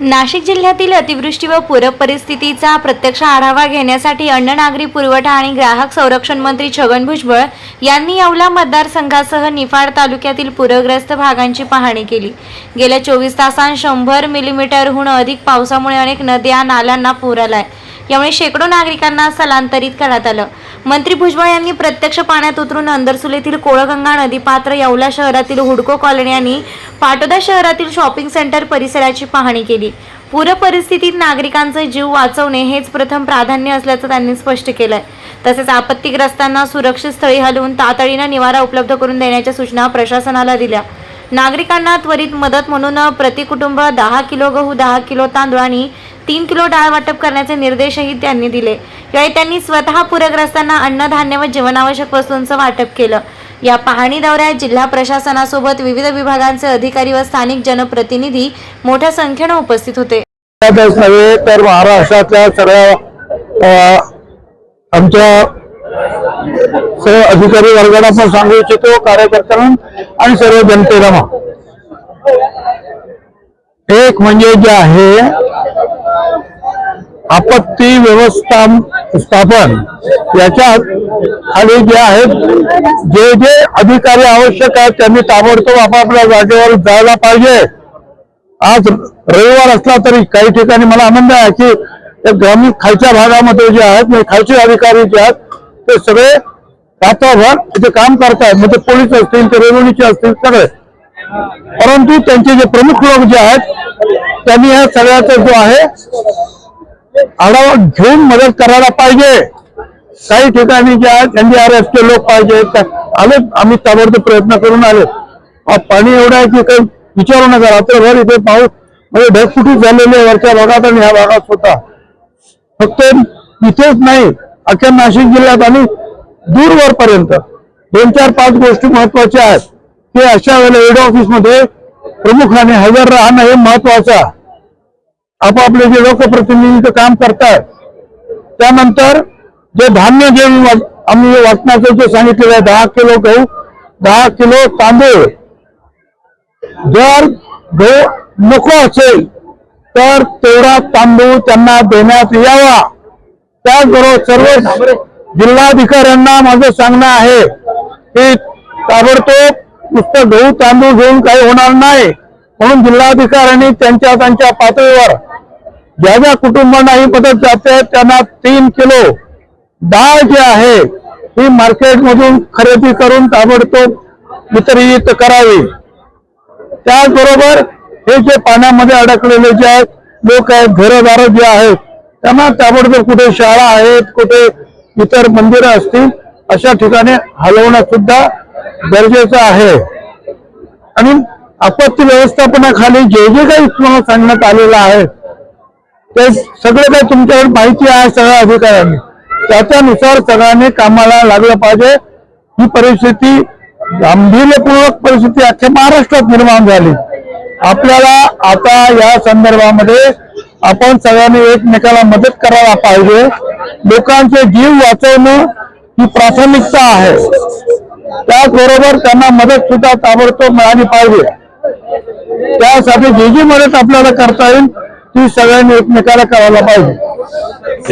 नाशिक जिल्ह्यातील अतिवृष्टी व पूर परिस्थितीचा प्रत्यक्ष आढावा घेण्यासाठी अन्न नागरी पुरवठा आणि ग्राहक संरक्षण मंत्री छगन भुजबळ यांनी येवला मतदारसंघासह निफाड तालुक्यातील पूरग्रस्त भागांची पाहणी केली. गेल्या चोवीस तासांत शंभर मिलीमीटरहून अधिक पावसामुळे अनेक नद्या नाल्यांना पूर आलाय. यामुळे शेकडो नागरिकांना स्थलांतरित करण्यात आलं. मंत्री भुजबळ यांनी प्रत्यक्ष पाण्यात उतरून अंदरसुलेतील कोळगंगा नदीपात्र येवला शहरातील हुडको कॉलनी आणि पाटोदा शहरातील शॉपिंग सेंटर परिसराची पाहणी केली. पूर परिस्थितीत नागरिकांचा जीव वाचवणे हेच प्रथम प्राधान्य असल्याचं त्यांनी स्पष्ट केलंय. तसेच आपत्तीग्रस्तांना सुरक्षित स्थळी हलवून तातडीनं निवारा उपलब्ध करून देण्याच्या सूचना प्रशासनाला दिल्या. नागरिकांना त्वरित मदत म्हणून प्रति कुटुंब दहा किलो गहू दहा किलो तांदूळ आणि तीन किलो डाळ वाटप करण्याचे निर्देशही त्यांनी दिले. यावेळी त्यांनी स्वतः पूरग्रस्तांना अन्नधान्य व जीवनावश्यक वस्तूंचं वाटप केलं. या पाहणी दौऱ्यात जिल्हा प्रशासनासोबत विविध विभागांचे अधिकारी व स्थानिक जनप्रतिनिधी मोठ्या संख्येनं उपस्थित होते. नव्हे तर महाराष्ट्रातल्या सगळ्या आमच्या सर्व अधिकारी वर्गाला पण सांगू इच्छितो कार्यकर्त्यांना आणि सर्व जनतेला. एक म्हणजे जे आहे आपत्ती व्यवस्थापन याच्यात खाली जे आहेत जे जे अधिकारी आवश्यक आहेत त्यांनी ताबडतोब आपापल्या जागेवर जायला पाहिजे. आज रविवार असला तरी काही ठिकाणी मला आनंद आहे की ग्रामीण खालच्या भागामध्ये जे आहेत म्हणजे खालचे अधिकारी जे आहेत ते सगळे रात्रभर इथे काम करतायत. म्हणजे पोलीस असतील ते रेव्हेन्यूचे असतील सगळे. परंतु त्यांचे जे प्रमुख लोक जे आहेत त्यांनी या सगळ्याचा जो आहे आढावा घेऊन मदत करायला पाहिजे. काही ठिकाणी जे आहेत एनडीआरएफचे लोक पाहिजे आले आम्ही ताबडतोब प्रयत्न करून आले. पाणी एवढं आहे की काही विचारू नका. रात्रभर इथे पाऊस म्हणजे ढगफुटी झालेली वरच्या भागात आणि ह्या भागात होता फक्त इथेच नाही अख्ख्या नाशिक जिल्ह्यात आणि दूरवरपर्यंत. दोन चार पाच गोष्टी महत्त्वाच्या आहेत. ते अशा वेळेला हेड ऑफिसमध्ये प्रमुखाने हजर राहणं हे महत्वाचं आहे. आपापले जे लोकप्रतिनिधीचं काम करतात त्यानंतर जे धान्य जे आम्ही वाटण्याचं जे सांगितलेलं आहे दहा किलो गहू दहा किलो तांदूळ. जर गहू नको असेल तर तेवढा तांदूळ त्यांना देण्यात यावा. त्याचबरोबर सर्व जिल्हाधिकाऱ्यांना माझं सांगणं आहे की ताबडतोब नुसतं गहू तांदूळ घेऊन काही होणार नाही. म्हणून जिल्हाधिकाऱ्यांनी त्यांच्या त्यांच्या पातळीवर ज्या ज्या कुटुंबांना ही मदत जाते त्यांना तीन किलो डाळ जी आहे ही मार्केटमधून खरेदी करून ताबडतोब वितरित करावी. त्याचबरोबर हे जे पाण्यामध्ये अडकलेले जे आहेत लोक आहेत घरदार जे आहेत त्यांना ताबडतोब कुठे शाळा आहेत कुठे इतर मंदिरं असतील अशा ठिकाणी हलवणं सुद्धा गरजेचं आहे. आणि आपत्ती व्यवस्थापनाखाली जे जे काही तुम्हाला सांगण्यात आलेलं आहे ते सगळं काही तुमच्याकडे माहिती आहे सगळ्या अधिकाऱ्यांनी त्याच्यानुसार सगळ्यांनी कामाला लागलं पाहिजे. ही परिस्थिती गांभीर्यपूर्वक परिस्थिती अख्ख्या महाराष्ट्रात निर्माण झाली. आपल्याला आता या संदर्भामध्ये आपण सगळ्यांनी एकमेकाला मदत करायला पाहिजे. लोकांचे जीव वाचवणं ही प्राथमिकता आहे. त्याचबरोबर त्यांना मदत सुद्धा ताबडतोब मिळाली पाहिजे. त्यासाठी जी जी मदत आपल्याला करता येईल ती सगळ्यांनी एकमेकाला करायला पाहिजे.